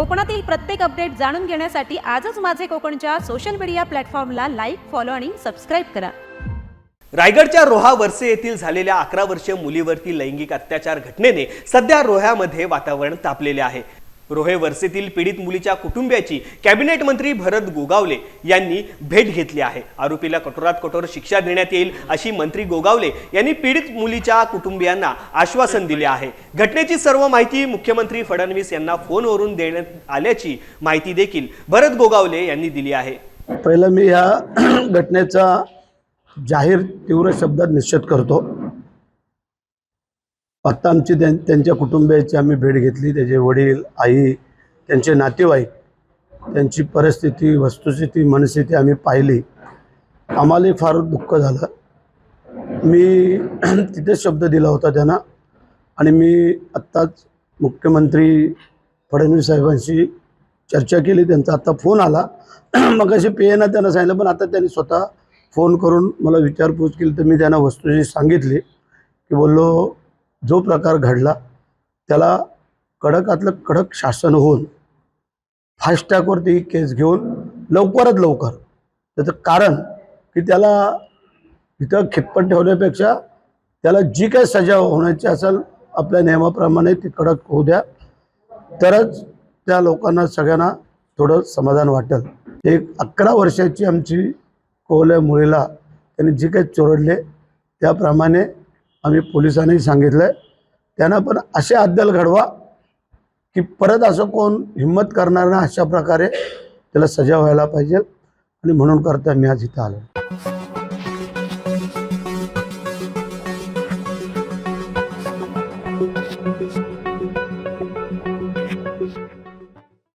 कोकणातील प्रत्येक अपडेट जाणून घेण्यासाठी आजच माझे कोकणच्या सोशल मीडिया प्लॅटफॉर्मला लाईक फॉलो आणि सबस्क्राईब करा. रायगडच्या रोहा वर्से येथील झालेल्या अकरा वर्षीय मुलीवरती लैंगिक अत्याचार घटनेने सध्या रोह्यामध्ये वातावरण तापलेले आहे. रोहे वर्सेतील पीडित मुलीच्या कुटुंबियाची कॅबिनेट मंत्री भरत गोगावले यांनी भेट घेतली आहे. आरोपीला कठोरात कठोर शिक्षा देण्यात येईल अशी मंत्री गोगावले यांनी पीडित मुलीच्या कुटुंबियांना आश्वासन दिले आहे. घटनेची सर्व माहिती मुख्यमंत्री फडणवीस यांना फोनवरून देण्यात आल्याची माहिती देखील भरत गोगावले यांनी दिली आहे. पहिलं मी या घटनेचा जाहीर तीव्र शब्दात निश्चित करतो. आत्ता आमची त्यां त्यांच्या कुटुंबियाची आम्ही भेट घेतली त्याचे वडील आई त्यांचे नातेवाईक त्यांची परिस्थिती वस्तुस्थिती मनस्थिती आम्ही पाहिली. आम्हालाही फार दुःख झालं. मी तिथेच शब्द दिला होता त्यांना आणि मी आत्ताच मुख्यमंत्री फडणवीस साहेबांशी चर्चा केली. त्यांचा आत्ता फोन आला. मग अशी पे ना त्यांना सांगितलं पण आता त्यांनी स्वतः फोन करून मला विचारपूस केली. तर मी त्यांना वस्तूची सांगितली की बोललो जो प्रकार घडला त्याला कडकातलं कडक शासन होऊन फास्टॅगवरती ही केस घेऊन लवकरात लवकर. त्याचं कारण की त्याला इथं खितपण ठेवण्यापेक्षा त्याला जी काही सजा होण्याची असेल आपल्या नियमाप्रमाणे ती कडक होऊ द्या. तरच त्या लोकांना सगळ्यांना थोडं समाधान वाटेल. एक अकरा वर्षाची आमची कोवल्या मुलीला त्यांनी जी काही चोरडले त्याप्रमाणे आम्ही पोलिसांनी सांगितलं आहे त्यांना पण असे अद्दल घडवा की परत असं कोण हिंमत करणार ना अशा प्रकारे त्याला सजा व्हायला पाहिजे आणि म्हणून करता मी आज इथं आलो.